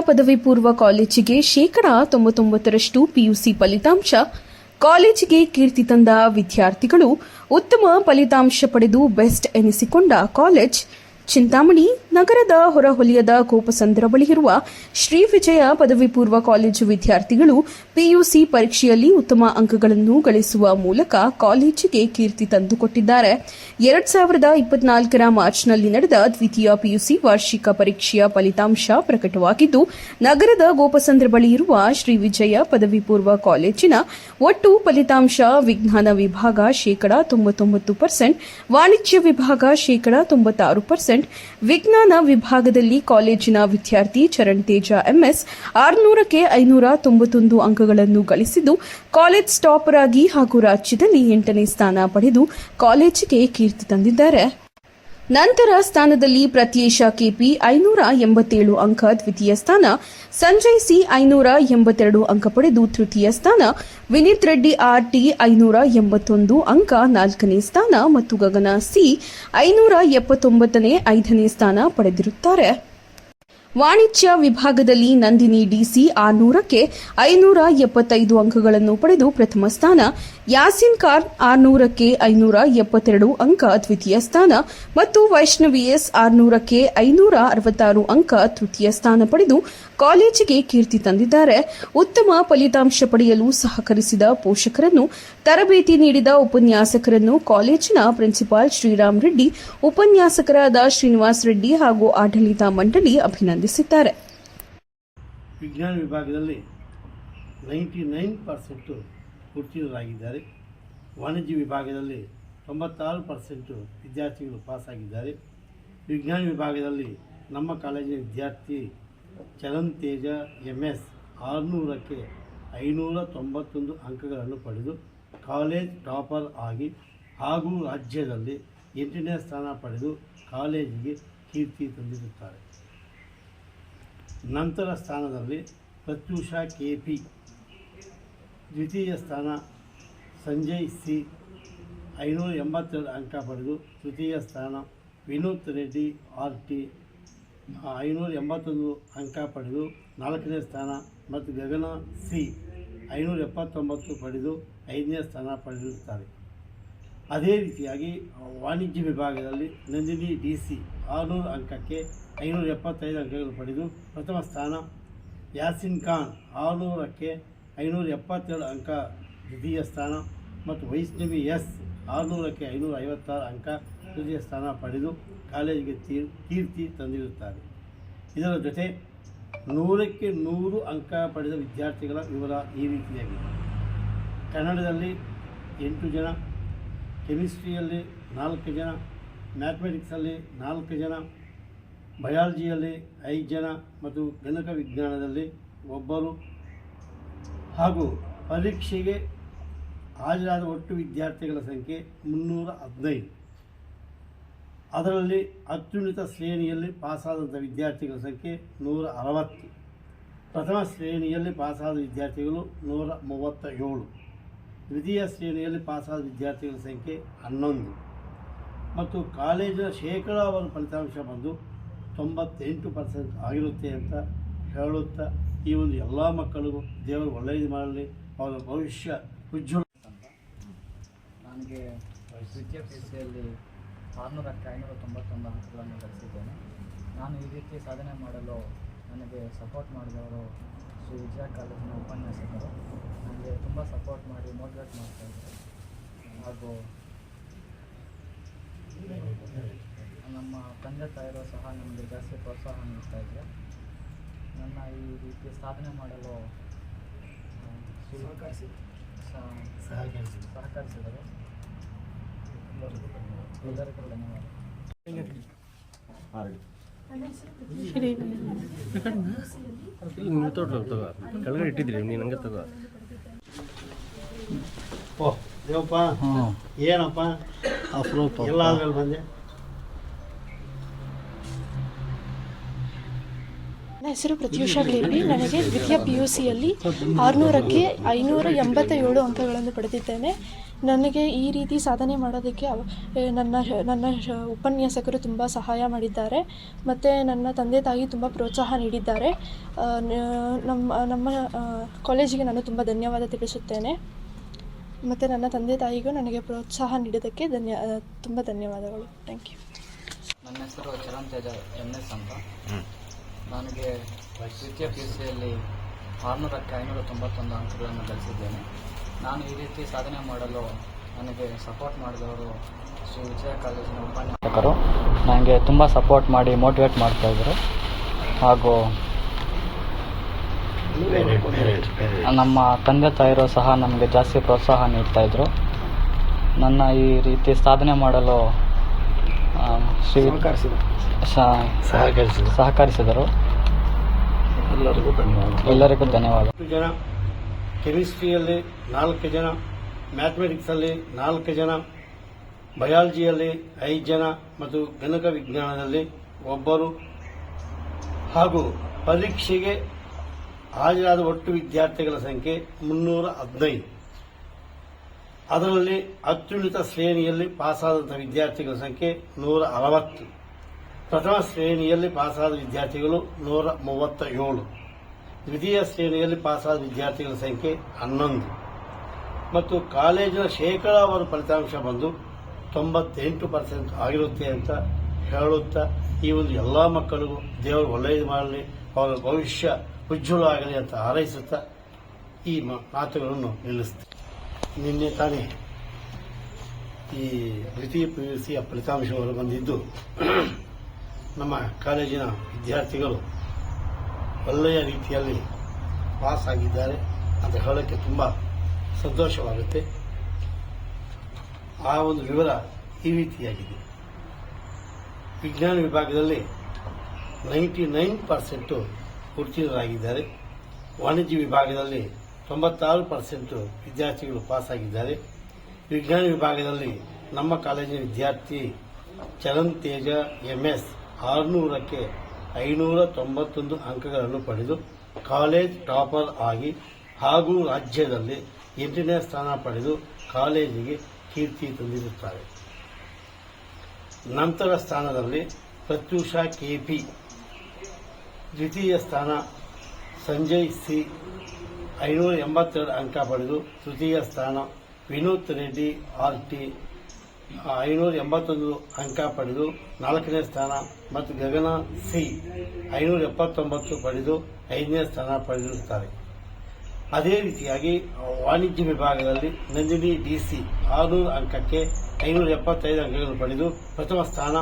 ಪದವಿ ಪೂರ್ವ ಕಾಲೇಜಿಗೆ ಶೇಕಡಾ ತೊಂಬತ್ತೊಂಬತ್ತರಷ್ಟು ಪಿಯುಸಿ ಫಲಿತಾಂಶ. ಕಾಲೇಜಿಗೆ ಕೀರ್ತಿ ತಂದ ವಿದ್ಯಾರ್ಥಿಗಳು ಉತ್ತಮ ಫಲಿತಾಂಶ ಪಡೆದು ಬೆಸ್ಟ್ ಎನಿಸಿಕೊಂಡ ಕಾಲೇಜ್. ಚಿಂತಾಮಣಿ ನಗರದ ಹೊರಹೊಲಿಯದ ಕೋಪಸಂದ್ರ ಬಳಿ ಇರುವ ಶ್ರೀ ವಿಜಯ ಪದವಿ ಪೂರ್ವ ಕಾಲೇಜು ವಿದ್ಯಾರ್ಥಿಗಳು ಪಿಯುಸಿ ಪರೀಕ್ಷೆಯಲ್ಲಿ ಉತ್ತಮ ಅಂಕಗಳನ್ನು ಗಳಿಸುವ ಮೂಲಕ ಕಾಲೇಜಿಗೆ ಕೀರ್ತಿ ತಂದುಕೊಟ್ಟಿದ್ದಾರೆ. ಎರಡ್ ಸಾವಿರದ ಇಪ್ಪತ್ನಾಲ್ಕರ ಮಾರ್ಚ್ನಲ್ಲಿ ನಡೆದ ದ್ವಿತೀಯ ಪಿಯುಸಿ ವಾರ್ಷಿಕ ಪರೀಕ್ಷೆಯ ಫಲಿತಾಂಶ ಪ್ರಕಟವಾಗಿದ್ದು, ನಗರದ ಗೋಪಸಂದ್ರ ಬಳಿ ಇರುವ ಶ್ರೀ ವಿಜಯ ಪದವಿ ಪೂರ್ವ ಕಾಲೇಜಿನ ಒಟ್ಟು ಫಲಿತಾಂಶ ವಿಜ್ಞಾನ ವಿಭಾಗ ಶೇಕಡಾ ತೊಂಬತ್ತೊಂಬತ್ತು ಪರ್ಸೆಂಟ್, ವಾಣಿಜ್ಯ ವಿಭಾಗ ಶೇಕಡಾ ತೊಂಬತ್ತಾರು ಪರ್ಸೆಂಟ್, ವಿಜ್ಞಾನ ವಿಭಾಗದಲ್ಲಿ ಕಾಲೇಜಿನ ವಿದ್ಯಾರ್ಥಿ ಚರಣ್ ತೇಜ ಎಂಎಸ್, ಆರುನೂರಕ್ಕೆ ಐನೂರ ತೊಂಬತ್ತೊಂದು ಅಂಕಗಳನ್ನು ಗಳಿಸಿದ್ದು, ಕಾಲೇಜ್ ಟಾಪರ್ ಆಗಿ ಹಾಗೂ ರಾಜ್ಯದಲ್ಲಿ ಎಂಟನೇ ಸ್ಥಾನ ಪಡೆದು ಕಾಲೇಜಿಗೆ ಕೀರ್ತಿ ತಂದಿದ್ದಾರೆ. ನಂತರ ಸ್ಥಾನದಲ್ಲಿ ಪ್ರತ್ಯೇಶ ಕೆಪಿ ಐನೂರ ಎಂಬತ್ತೇಳು ಅಂಕ ದ್ವಿತೀಯ ಸ್ಥಾನ, ಸಂಜಯ್ ಸಿ ಐನೂರ ಎಂಬತ್ತೆರಡು ಅಂಕ ಪಡೆದು ತೃತೀಯ ಸ್ಥಾನ, ವಿನೀತ್ ರೆಡ್ಡಿ ಆರ್ ಟಿ ಐನೂರ ಎಂಬತ್ತೊಂದು ಅಂಕ ನಾಲ್ಕನೇ ಸ್ಥಾನ ಮತ್ತು ಗಗನ ಸಿ ಐನೂರ ಎಪ್ಪತ್ತೊಂಬತ್ತನೇ ಐದನೇ ಸ್ಥಾನ ಪಡೆದಿರುತ್ತಾರೆ. ವಾಣಿಜ್ಯ ವಿಭಾಗದಲ್ಲಿ ನಂದಿನಿ ಡಿಸಿ ಆರ್ನೂರಕ್ಕೆ ಐನೂರ ಎಪ್ಪತ್ತೈದು ಅಂಕಗಳನ್ನು ಪಡೆದು ಪ್ರಥಮ ಸ್ಥಾನ. ಯಾಸಿನ್ ಖಾನ್ ಆರ್ನೂರಕ್ಕೆ ಐನೂರ ಎಪ್ಪತ್ತೆರಡು ಅಂಕ ದ್ವಿತೀಯ ಸ್ಥಾನ ಮತ್ತು ವೈಷ್ಣವಿ ಎಸ್ ಆರ್ನೂರಕ್ಕೆ ಐನೂರ ಅರವತ್ತಾರು ಅಂಕ ತೃತೀಯ ಸ್ಥಾನ ಪಡೆದು ಕಾಲೇಜಿಗೆ ಕೀರ್ತಿ ತಂದಿದ್ದಾರೆ. ಉತ್ತಮ ಫಲಿತಾಂಶ ಪಡೆಯಲು ಸಹಕರಿಸಿದ ಪೋಷಕರನ್ನು, ತರಬೇತಿ ನೀಡಿದ ಉಪನ್ಯಾಸಕರನ್ನು ಕಾಲೇಜಿನ ಪ್ರಿನ್ಸಿಪಾಲ್ ಶ್ರೀರಾಮ್ ರೆಡ್ಡಿ, ಉಪನ್ಯಾಸಕರಾದ ಶ್ರೀನಿವಾಸ್ ರೆಡ್ಡಿ ಹಾಗೂ ಆಡಳಿತ ಮಂಡಳಿ ಅಭಿನಂದಿಸಿದ್ದಾರೆ ವಿಜ್ಞಾನ ವಿಭಾಗದಲ್ಲಿ ನೈಂಟಿ ನೈನ್ ಪರ್ಸೆಂಟು ಉತ್ತೀರ್ಣರಾಗಿದ್ದಾರೆ ವಾಣಿಜ್ಯ ವಿಭಾಗದಲ್ಲಿ ತೊಂಬತ್ತಾರು ಪರ್ಸೆಂಟು ವಿದ್ಯಾರ್ಥಿಗಳು ಪಾಸಾಗಿದ್ದಾರೆ. ವಿಜ್ಞಾನ ವಿಭಾಗದಲ್ಲಿ ನಮ್ಮ ಕಾಲೇಜಿನ ವಿದ್ಯಾರ್ಥಿ ಚಲನ್ ತೇಜ ಎಂ ಎಸ್ ಆರುನೂರಕ್ಕೆ ಐನೂರ ತೊಂಬತ್ತೊಂದು ಅಂಕಗಳನ್ನು ಪಡೆದು ಕಾಲೇಜ್ ಟಾಪರ್ ಆಗಿ ಹಾಗೂ ರಾಜ್ಯದಲ್ಲಿ ಎಂಟನೇ ಸ್ಥಾನ ಪಡೆದು ಕಾಲೇಜಿಗೆ ಕೀರ್ತಿ ತಂದಿರುತ್ತಾರೆ. ನಂತರ ಸ್ಥಾನದಲ್ಲಿ ಪ್ರತ್ಯೂಷಾ ಕೆ ಪಿ ದ್ವಿತೀಯ ಸ್ಥಾನ ಸಂಜಯ್ ಸಿ. ಐನೂರ ಎಂಬತ್ತೆರಡು ಅಂಕ ಪಡೆದು ತೃತೀಯ ಸ್ಥಾನ ವಿನೂತ್ ರೆಡ್ಡಿ ಆರ್ ಟಿ. ಐನೂರ ಎಂಬತ್ತೊಂದು ಅಂಕ ಪಡೆದು ನಾಲ್ಕನೇ ಸ್ಥಾನ ಮತ್ತು ಗಗನ ಸಿ. ಐನೂರ ಎಪ್ಪತ್ತೊಂಬತ್ತು ಪಡೆದು ಐದನೇ ಸ್ಥಾನ ಪಡೆದಿರುತ್ತಾರೆ. ಅದೇ ರೀತಿಯಾಗಿ ವಾಣಿಜ್ಯ ವಿಭಾಗದಲ್ಲಿ ನಂದಿನಿ ಡಿ ಸಿ ಆರುನೂರು ಅಂಕಕ್ಕೆ ಐನೂರ ಎಪ್ಪತ್ತೈದು ಅಂಕಗಳು ಪಡೆದು ಪ್ರಥಮ ಸ್ಥಾನ ಯಾಸಿನ್ ಖಾನ್ ಆರುನೂರಕ್ಕೆ ಐನೂರ ಎಪ್ಪತ್ತೆರಡು ಅಂಕ ದ್ವಿತೀಯ ಸ್ಥಾನ ಮತ್ತು ವೈಷ್ಣವಿ ಎಸ್ ಆರುನೂರಕ್ಕೆ ಐನೂರ ಐವತ್ತಾರು ಅಂಕ ತೃತೀಯ ಸ್ಥಾನ ಪಡೆದು ಕಾಲೇಜಿಗೆ ತೀರ್, ಕೀರ್ತಿ ತಂದಿರುತ್ತಾರೆ. ಇದರ ಜೊತೆ ನೂರಕ್ಕೆ ನೂರು ಅಂಕ ಪಡೆದ ವಿದ್ಯಾರ್ಥಿಗಳ ವಿವರ ಈ ರೀತಿಯಾಗಿದೆ. ಕನ್ನಡದಲ್ಲಿ ಎಂಟು ಜನ ಕೆಮಿಸ್ಟ್ರಿಯಲ್ಲಿ ನಾಲ್ಕು ಜನ, ಮ್ಯಾಥಮೆಟಿಕ್ಸಲ್ಲಿ ನಾಲ್ಕು ಜನ, ಬಯಾಲಜಿಯಲ್ಲಿ ಐದು ಜನ ಮತ್ತು ಗಣಕ ವಿಜ್ಞಾನದಲ್ಲಿ ಒಬ್ಬರು. ಹಾಗೂ ಪರೀಕ್ಷೆಗೆ ಹಾಜರಾದ ಒಟ್ಟು ವಿದ್ಯಾರ್ಥಿಗಳ ಸಂಖ್ಯೆ ಮುನ್ನೂರ ಹದಿನೈದು. ಅದರಲ್ಲಿ ಅತ್ಯುನ್ನತ ಶ್ರೇಣಿಯಲ್ಲಿ ಪಾಸಾದಂಥ ವಿದ್ಯಾರ್ಥಿಗಳ ಸಂಖ್ಯೆ ನೂರ ಅರವತ್ತು. ಪ್ರಥಮ ಶ್ರೇಣಿಯಲ್ಲಿ ಪಾಸಾದ ವಿದ್ಯಾರ್ಥಿಗಳು ನೂರ ಮೂವತ್ತ ಏಳು ದ್ವಿತೀಯ ಶ್ರೇಣಿಯಲ್ಲಿ ಪಾಸಾದ ವಿದ್ಯಾರ್ಥಿಗಳ ಸಂಖ್ಯೆ ಹನ್ನೊಂದು. ಮತ್ತು ಕಾಲೇಜಿನ ಶೇಕಡಾವಾರು ಫಲಿತಾಂಶ ಬಂದು ತೊಂಬತ್ತೆಂಟು ಪರ್ಸೆಂಟ್ ಆಗಿರುತ್ತೆ ಅಂತ ಹೇಳುತ್ತಾ ಈ ಒಂದು ಎಲ್ಲ ಮಕ್ಕಳಿಗೂ ದೇವರು ಒಳ್ಳೆಯದು ಮಾಡಲಿ, ಅವರ ಭವಿಷ್ಯ ಉಜ್ವಲ ನನಗೆ ದ್ವಿತೀಯ ಪಿ ಸಿಯಲ್ಲಿ ಆರುನೂರಕ್ಕೆ ಐನೂರ ತೊಂಬತ್ತೊಂದು ಅಂಕಗಳನ್ನು ಗಳಿಸಿದ್ದೇನೆ ನಾನು ಈ ರೀತಿ ಸಾಧನೆ ಮಾಡಲು ನನಗೆ ಸಪೋರ್ಟ್ ಮಾಡಿದವರು ಶ್ರೀ ವಿಜಯ ಕಾಲೇಜಿನ ಉಪನ್ಯಾಸಕರು ನನಗೆ ತುಂಬ ಸಪೋರ್ಟ್ ಮಾಡಿ ಮೋಟಿವೇಟ್ ಮಾಡ್ತಾಯಿದ್ರು ಹಾಗೂ ನಮ್ಮ ತಂದೆ ತಾಯಿರು ಸಹ ನಮಗೆ ಜಾಸ್ತಿ ಪ್ರೋತ್ಸಾಹ ನೀಡ್ತಾಯಿದ್ರು ನನ್ನ ಈ ರೀತಿ ಸಾಧನೆ ಮಾಡಲು ಆ, ಶ್ರೀ- ಸ- ಸಹಕರಿಸಿದರು. ಎಲ್ಲರಿಗೂ ಧನ್ಯವಾದ. ನೀವು ತೋಟ ತಗೋ. ಕೆಳಗಡೆ ಇಟ್ಟಿದ್ರಿ ನೀನು ಹಂಗೆ ತಗೋ. ಓ ದೇವಪ್ಪ ಏನಪ್ಪ? ಅಪರೂಪ. ಎಲ್ಲ ಆದ್ಮೇಲೆ ಬಂದೆ. ನನ್ನ ಹೆಸರು ಪ್ರತ್ಯೂಷ ಗ್ಲೇಬಿ ನನಗೆ ದ್ವಿತೀಯ ಪಿ ಯು ಸಿಯಲ್ಲಿ ಆರುನೂರಕ್ಕೆ ಐನೂರ ಎಂಬತ್ತ ಏಳು ಅಂಕಗಳನ್ನು ಪಡೆದಿದ್ದೇನೆ. ನನಗೆ ಈ ರೀತಿ ಸಾಧನೆ ಮಾಡೋದಕ್ಕೆ ಅವ- ನನ್ನ ನನ್ನ ಉಪನ್ಯಾಸಕರು ತುಂಬ ಸಹಾಯ ಮಾಡಿದ್ದಾರೆ. ಮತ್ತು ನನ್ನ ತಂದೆ ತಾಯಿ ತುಂಬ ಪ್ರೋತ್ಸಾಹ ನೀಡಿದ್ದಾರೆ. ನಮ್ಮ ನಮ್ಮ ಕಾಲೇಜಿಗೆ ನಾನು ತುಂಬ ಧನ್ಯವಾದ ತಿಳಿಸುತ್ತೇನೆ. ಮತ್ತು ನನ್ನ ತಂದೆ ತಾಯಿಗೂ ನನಗೆ ಪ್ರೋತ್ಸಾಹ ನೀಡೋದಕ್ಕೆ ಧನ್ಯ ತುಂಬ ಧನ್ಯವಾದಗಳು. ಥ್ಯಾಂಕ್ ಯು ನನ್ನ ಹೆಸರು ಚರಣ್ ತೇಜ ಎಂ ಎಸ್ ಅಂತ. ನನಗೆ ದ್ವಿತೀಯ ಪಿ ಯು ಸಿಯಲ್ಲಿ ಆರುನೂರಕ್ಕೆ ಐನೂರ ತೊಂಬತ್ತೊಂದು ಅಂಕಗಳನ್ನು ಗಳಿಸಿದ್ದೇನೆ. ನಾನು ಈ ರೀತಿ ಸಾಧನೆ ಮಾಡಲು ನನಗೆ ಸಪೋರ್ಟ್ ಮಾಡಿದವರು ಶ್ರೀ ವಿಜಯ ಕಾಲೇಜಿನ ಉಪನ್ಯಾಸಕರು. ನನಗೆ ತುಂಬ ಸಪೋರ್ಟ್ ಮಾಡಿ ಮೋಟಿವೇಟ್ ಮಾಡ್ತಾಯಿದ್ರು ಹಾಗೂ ನಮ್ಮ ತಂದೆ ತಾಯಿರು ಸಹ ನಮಗೆ ಜಾಸ್ತಿ ಪ್ರೋತ್ಸಾಹ ನೀಡ್ತಾಯಿದ್ರು ನನ್ನ ಈ ರೀತಿ ಸಾಧನೆ ಮಾಡಲು ಶ್ರೀ ಸಹಕರಿಸಿದರು. ಎಲ್ಲರಿಗೂ ಧನ್ಯವಾದ ಎಲ್ಲರಿಗೂ ಧನ್ಯವಾದ ಹತ್ತು ಜನ ಕೆಮಿಸ್ಟ್ರಿಯಲ್ಲಿ ನಾಲ್ಕು ಜನ, ಮ್ಯಾಥಮೆಟಿಕ್ಸಲ್ಲಿ ನಾಲ್ಕು ಜನ, ಬಯಾಲಜಿಯಲ್ಲಿ ಐದು ಜನ ಮತ್ತು ಗಣಕ ವಿಜ್ಞಾನದಲ್ಲಿ ಒಬ್ಬರು. ಹಾಗೂ ಪರೀಕ್ಷೆಗೆ ಹಾಜರಾದ ಒಟ್ಟು ವಿದ್ಯಾರ್ಥಿಗಳ ಸಂಖ್ಯೆ ಮುನ್ನೂರ ಹದಿನೈದು. ಅದರಲ್ಲಿ ಅತ್ಯುನ್ನತ ಶ್ರೇಣಿಯಲ್ಲಿ ಪಾಸಾದಂಥ ವಿದ್ಯಾರ್ಥಿಗಳ ಸಂಖ್ಯೆ ನೂರ ಅರವತ್ತು. ಪ್ರಥಮ ಶ್ರೇಣಿಯಲ್ಲಿ ಪಾಸಾದ ವಿದ್ಯಾರ್ಥಿಗಳು ನೂರ ಮೂವತ್ತ ಏಳು. ದ್ವಿತೀಯ ಶ್ರೇಣಿಯಲ್ಲಿ ಪಾಸಾದ ವಿದ್ಯಾರ್ಥಿಗಳ ಸಂಖ್ಯೆ ಹನ್ನೊಂದು. ಮತ್ತು ಕಾಲೇಜಿನ ಶೇಕಡಾವಾರು ಫಲಿತಾಂಶ ಬಂದು ತೊಂಬತ್ತೆಂಟು ಪರ್ಸೆಂಟ್ ಆಗಿರುತ್ತೆ ಅಂತ ಹೇಳುತ್ತಾ ಈ ಒಂದು ಎಲ್ಲ ಮಕ್ಕಳಿಗೂ ದೇವರು ಒಳ್ಳೆಯದು ಮಾಡಲಿ, ಅವರ ಭವಿಷ್ಯ ಉಜ್ವಲ ಆಗಲಿ ಅಂತ ಹಾರೈಸುತ್ತಾ ಈ ಮಾತುಗಳನ್ನು ನಿಲ್ಲಿಸ್ತೀವಿ ನಿನ್ನೆ ತಾನೇ ಈ ದ್ವಿತೀಯ ಪಿ ಯು ಸಿಯ ಫಲಿತಾಂಶಗಳು ಬಂದಿದ್ದು, ನಮ್ಮ ಕಾಲೇಜಿನ ವಿದ್ಯಾರ್ಥಿಗಳು ಒಳ್ಳೆಯ ರೀತಿಯಲ್ಲಿ ಪಾಸ್ ಆಗಿದ್ದಾರೆ ಅಂತ ಹೇಳೋಕ್ಕೆ ತುಂಬ ಸಂತೋಷವಾಗುತ್ತೆ. ಆ ಒಂದು ವಿವರ ಈ ರೀತಿಯಾಗಿದೆ. ವಿಜ್ಞಾನ ವಿಭಾಗದಲ್ಲಿ ನೈಂಟಿ ನೈನ್ ಪರ್ಸೆಂಟು ಉತ್ತೀರ್ಣರಾಗಿದ್ದಾರೆ. ವಾಣಿಜ್ಯ ವಿಭಾಗದಲ್ಲಿ ತೊಂಬತ್ತಾರು ಪರ್ಸೆಂಟು ವಿದ್ಯಾರ್ಥಿಗಳು ಪಾಸ್ ಆಗಿದ್ದಾರೆ. ವಿಜ್ಞಾನ ವಿಭಾಗದಲ್ಲಿ ನಮ್ಮ ಕಾಲೇಜಿನ ವಿದ್ಯಾರ್ಥಿ ಚರಣ್ ತೇಜ ಎಂಎಸ್ ಆರುನೂರಕ್ಕೆ ಐನೂರ ತೊಂಬತ್ತೊಂದು ಅಂಕಗಳನ್ನು ಪಡೆದು ಕಾಲೇಜ್ ಟಾಪರ್ ಆಗಿ ಹಾಗೂ ರಾಜ್ಯದಲ್ಲಿ ಎಂಟನೇ ಸ್ಥಾನ ಪಡೆದು ಕಾಲೇಜಿಗೆ ಕೀರ್ತಿ ತಂದಿರುತ್ತಾರೆ. ನಂತರ ಸ್ಥಾನದಲ್ಲಿ ಪ್ರತ್ಯೂಷ ಕೆಪಿ, ದ್ವಿತೀಯ ಸ್ಥಾನ ಸಂಜಯ್ ಸಿ, ಐನೂರ ಎಂಬತ್ತೆರಡು ಅಂಕ ಪಡೆದು ತೃತೀಯ ಸ್ಥಾನ ವಿನೋತ್ ರೆಡ್ಡಿ, ಆರ್ ಟಿ ಐನೂರ ಎಂಬತ್ತೊಂದು ಅಂಕ ಪಡೆದು ನಾಲ್ಕನೇ ಸ್ಥಾನ ಮತ್ತು ಗಗನ ಸಿ ಐನೂರ ಎಪ್ಪತ್ತೊಂಬತ್ತು ಪಡೆದು ಐದನೇ ಸ್ಥಾನ ಪಡೆದಿರುತ್ತಾರೆ. ಅದೇ ರೀತಿಯಾಗಿ ವಾಣಿಜ್ಯ ವಿಭಾಗದಲ್ಲಿ ನಂದಿನಿ ಡಿಸಿ ಆರುನೂರು ಅಂಕಕ್ಕೆ ಐನೂರ ಎಪ್ಪತ್ತೈದು ಅಂಕಗಳನ್ನು ಪಡೆದು ಪ್ರಥಮ ಸ್ಥಾನ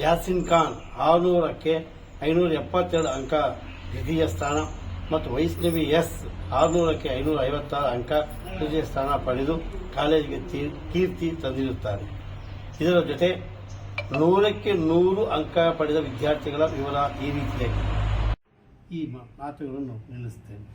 ಯಾಸಿನ್ ಖಾನ್ ಆರುನೂರಕ್ಕೆ ಐನೂರ ಎಪ್ಪತ್ತೆರಡು ಅಂಕ ದ್ವಿತೀಯ ಸ್ಥಾನ ಮತ್ತು ವೈಷ್ಣವಿ ಎಸ್ ಆರುನೂರಕ್ಕೆ ಐನೂರ ಐವತ್ತಾರು ಅಂಕ ತೃತೀಯ ಸ್ಥಾನ ಪಡೆದು ಕಾಲೇಜಿಗೆ ಕೀರ್ತಿ ತಂದಿರುತ್ತಾರೆ. ಇದರ ಜೊತೆ ನೂರಕ್ಕೆ ನೂರು ಅಂಕ ಪಡೆದ ವಿದ್ಯಾರ್ಥಿಗಳ ವಿವರ ಈ ರೀತಿಯಾಗಿದೆ. ಈ ಮಾತುಗಳನ್ನು ನಿಲ್ಲಿಸುತ್ತೇನೆ.